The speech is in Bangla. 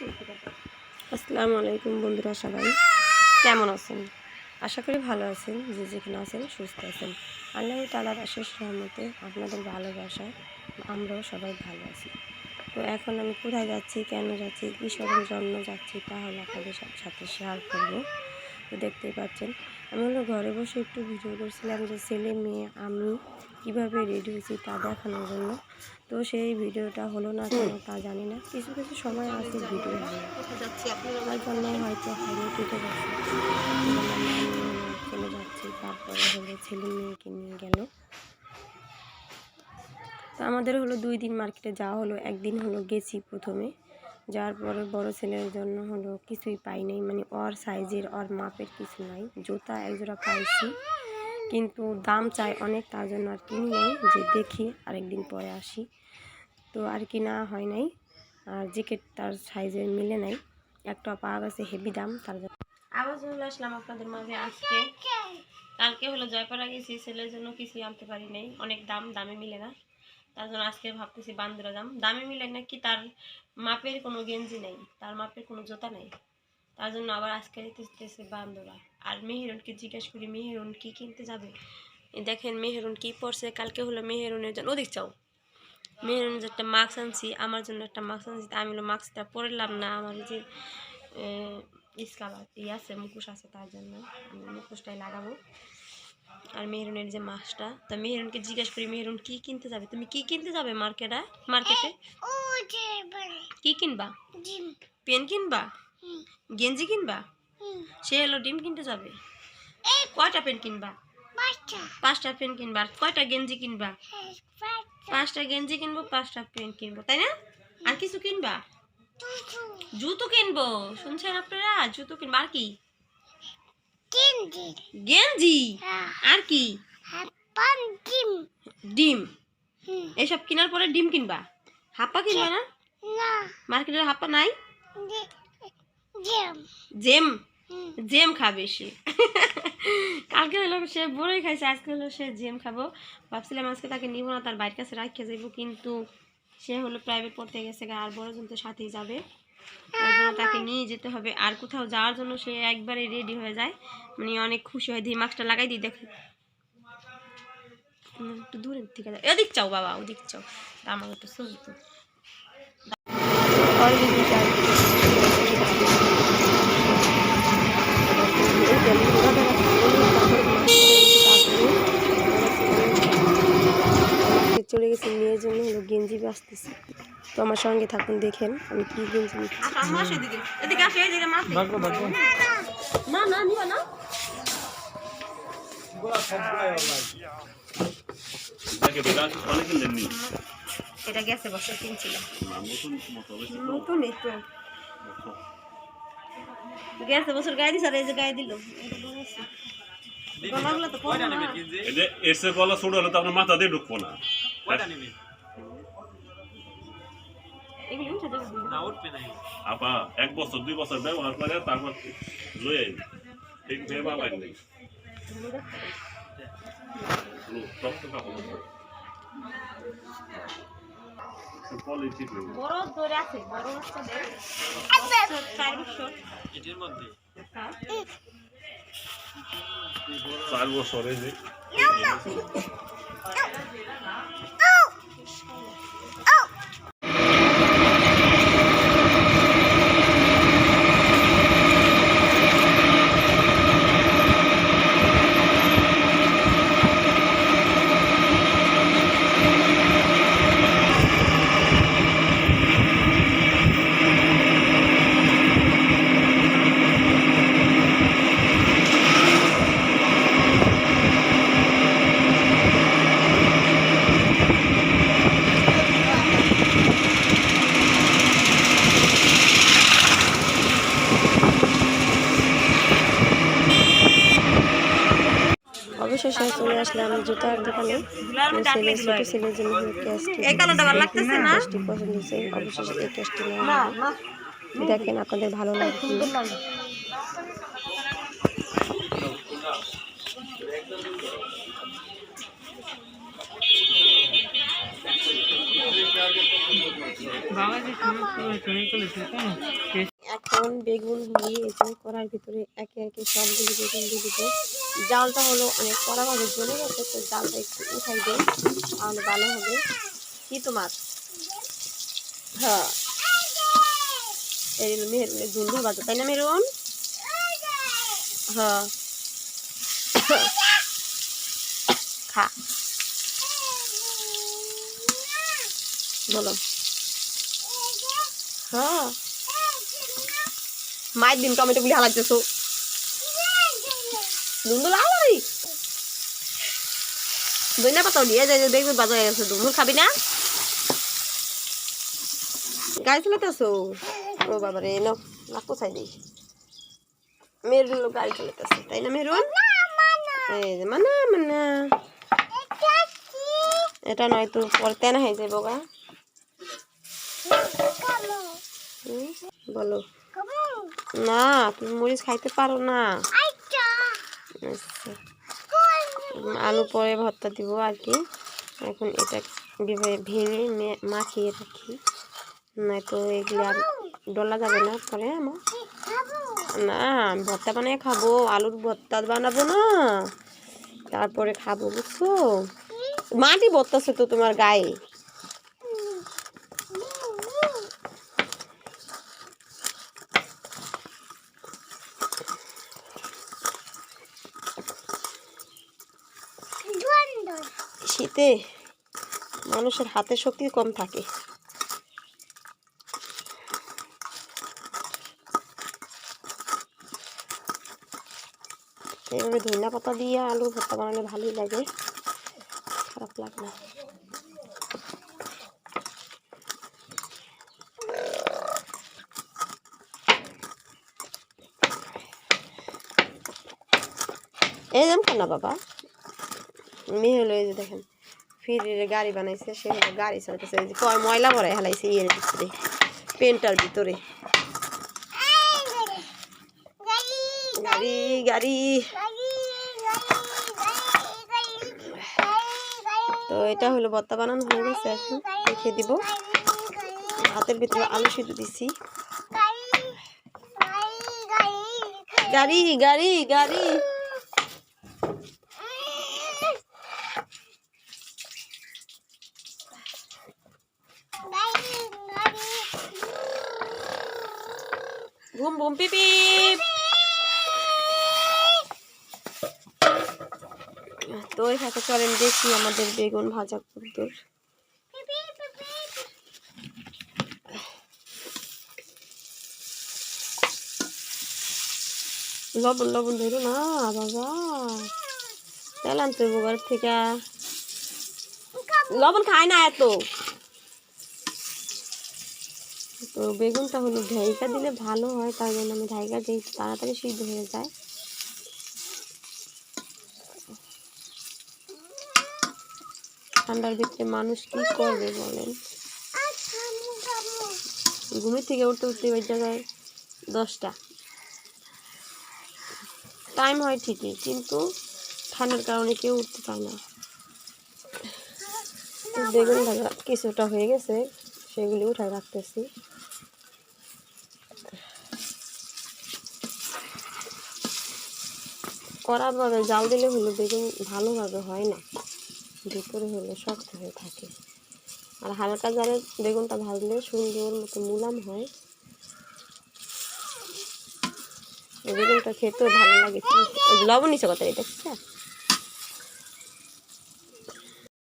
আসসালামু আলাইকুম বন্ধুরা সবাই। কেমন আছেন? আশা করি ভালো আছেন, যে যেখানে আছেন সুস্থ আছেন। আল্লাহ তালার আশেষ রহমতে আপনাদের ভালোবাসায় আমরাও সবাই ভালো আছি। তো এখন আমি কোথায় যাচ্ছি, কেন যাচ্ছি কিশোরের জন্য যাচ্ছি তাহলে আপনাদের সাথে শেয়ার করব। তো দেখতেই পাচ্ছেন, আমি হলো ঘরে বসে একটু ভিডিও করছিলাম যে ছেলে, মেয়ে, আমি কীভাবে রেডি হয়েছি তা দেখানোর জন্য। তো সেই ভিডিওটা হলো না কেন তা জানি না। কিছু কিছু সময় আছে ভিডিও। তার জন্য হয়তো হয়নি কেটে আমি চলে যাচ্ছি, তারপরে হলো ছেলে মেয়েকে নিয়ে গেল। তো আমাদের হলো দুই দিন মার্কেটে যাওয়া হলো, একদিন হলো গেছি প্রথমে। যাওয়ার পরে বড় ছেলের জন্য হলো কিছুই পাই নাই মানে ওর সাইজের ওর মাপের কিছু নাই। জুতা একজোড়া পাইছি। কিন্তু দাম চাই অনেক তার জন্য আর কিনি নাই যে দেখি আরেকদিন পরে আসি। তো আর কিনা হয় নাই, আর জ্যাকেট তার সাইজের মিলে নাই। একটা পাওয়া গেছে হেভি দাম, তার জন্য। আবার চলে আসলাম আপনাদের মাঝে আজকে। কালকে হলো জয়পাড়া গেছি ছেলের জন্য কিছুই আনতে পারি নাই। অনেক দাম, দামে মিলে না। তার জন্য আজকে ভাবতেছি বান্দরা দাম। দামে মিলে না কি তার মাপের কোনো গেঞ্জি নেই, তার মাপের কোনো জোতা নেই। তার জন্য আবার আজকে যেতেছে বান্দরা। আর মেহেরুনকে জিজ্ঞেস করি মেহেরুন কি কিনতে যাবে দেখেন মেহেরুন কি পড়ছে কালকে হলো মেহেরুনের জন্য ওদিক চাও মেহেরুনের একটা মাস্ক আনছি আমার জন্য একটা মাস্ক আনছি আমি হলো মাস্কটা পরলাম না আমার যে স্কালার ই আছে মুখোশ আছে তার জন্য আমি মুখোশটাই লাগাবো আর মেহরুনের যে মাছটা তো মেহরুনকে জিজ্ঞেস করি মেহরুন কি কিনতে যাবে তুমি কি কিনতে যাবে মার্কেটে মার্কেটে কি কিনবা পেন কিনবা গেঞ্জি কিনবা সে হলো ডিম কিনতে যাবে। কয়টা পেন কিনবা? পাঁচটা। পেন কিনবা। কয়টা গেঞ্জি কিনবা? পাঁচটা। গেঞ্জি কিনবো পাঁচটা পেন কিনবো তাই না? আর কিছু কিনবা? জুতো। কিনবো। শুনছেন আপনারা? জুতো কিনবা। আর কি? গেঞ্জি। আর কি? ডিম। এসব কেনার পরে ডিম কিনবা? হাপ্পা কিনবা না? মার্কেটের হাপ্পা নাই? জেম। জেম। খাবে সে। কালকে হলো সে বড়ই খাইছে, আজকে হলো সে জেম খাব। ভাবছিলাম আজকে তাকে নিব না, তার বাড়ির কাছে রাখিয়ে যাইব, কিন্তু সে হলো প্রাইভেট পড়তে গেছে আর বড় জন তো সাথেই যাবে। তার জন্য তাকে নিয়ে যেতে হবে। আর কোথাও যাওয়ার জন্য সে একবারে রেডি হয়ে যায়। মানে অনেক খুশি হয়, দিয়ে মাস্কটা লাগাই দিই, দেখে। একটু দূরে থেকে যায় এদিক চাও বাবা, ওদিক চাও। আমার তো। চলে গেছি মেয়ের জন্য হলো গেঞ্জি বাঁচতেছি। তো আমার সঙ্গে থাকুন দেখেন আমি কি গেঞ্জি না। না না এটা গেছে বছর কিনছিলাম নতুন তো। গেছে বছর গায়ে দিছে আর এই যে গায়ে দিল। এদের এসে গলা ছোট হলে তো আপনার মাথা দিয়ে ঢুকবো না। আপা এক বছর দুই বছর ব্যবহার করে তারপর লয়ে ঠিক নাই। রক্ত কাপড়। বড় ধরে আছে বড় চার বছর। হ্যাঁ। চার বছরে যে। অবশেষে চলে আসলাম জুতার দোকানে। ছেলে ছোট ছেলের জন্য ক্যাশটি ক্যাশটি পছন্দ হয়েছে অবশেষে এই ক্যাশটি নেওয়া। দেখেন আপনাদের ভালো লাগবে এখন বেগুন দিয়ে এসে কড়ার ভিতরে একে একে সবগুলো বেগুন দিয়ে দিব। জালটা হলো অনেক কড়াভাবে জ্বলে গেছে, তো জালটা একটু উঠাই দেয় তাহলে ভালো হবে। কি তোমার? হ্যাঁ। মেহের দুন্ধু বাজে তাই না মেরুন? হ্যাঁ। খা। বলো। হ্যাঁ। মায়ের দিন টমেটো গুলি হালাইতেছো। দুন্দু লালাই। দইনা পাতাও দিয়ে যায় দেখবে বাজার গেছে। দুমু খাবি না? গাড়ি চালাতেছো ও বাবা রে নাও লাকো চাই দিই। মেরুন লোক গাড়ি তাই না মেরুন? মানা মানা। এটা নয় তো তেনা হয়ে যাব গা। বলো। না তুমি মরিচ খাইতে পারো না। আচ্ছা। আলু পরে ভর্তা দিব আর কি। এখন এটা ভেঙে মাখিয়ে রাখি। নয়তো এগুলো আর ডলা যাবে না পরে আমার। না ভর্তা বানিয়ে খাব আলুর ভর্তা বানাবো না। তারপরে খাব বুঝছ? মাটি বত্তাছে তো তোমার গায়ে। শীতে মানুষের হাতের শক্তি কম থাকে। এইভাবে ধনিয়া পাতা দিয়ে আলু ভর্তা বানালে ভালোই লাগে। খারাপ লাগে না। এই যেমন না বাবা? মেয়ে হলো এই যে দেখেন। ফিরের গাড়ি বানাইছে, সে হলো গাড়ি যে কয় ময়লা ভরে হেলাইছে ইয়ের ভিতরে পেন্টার ভিতরে। গাড়ি গাড়ি, তো এটা হলো বত্তা বানানো হয়ে গেছে এখন, রেখে দিব। হাতের ভিতরে আলু সিদ্ধ দিছি। গাড়ি গাড়ি গাড়ি। বুম বুম, পিপি তো সাথে চলেন দেখি আমাদের বেগুন ভাজা কুদ্দুর। লবণ লবণ ধরো না, বাবা। তেল আনতে থেকে। লবণ খায় না এত। তো বেগুনটা হলো ঢাইকা দিলে ভালো হয়, তার জন্য আমি ঢাইকা দিই তাড়াতাড়ি সিদ্ধ হয়ে যায়। ঠান্ডার ভিতরে মানুষ কি করবে বলেন? ঘুমের থেকে উঠতে উঠতে বেজে যায় দশটা। টাইম হয় ঠিকই, কিন্তু ঠান্ডার কারণে কেউ উঠতে পারে না। বেগুন কিছুটা হয়ে গেছে, সেগুলি উঠায় রাখতেছি। কড়াভাবে জাল দিলে হলো বেগুন ভালোভাবে হয় না। ভিতরে হলে শক্ত হয়ে থাকে। আর হালকা জালে বেগুনটা ভাজলে সুন্দর মতো মুলাম হয়। বেগুনটা খেতেও ভালো লাগে। লবণ নিচে কথা এটা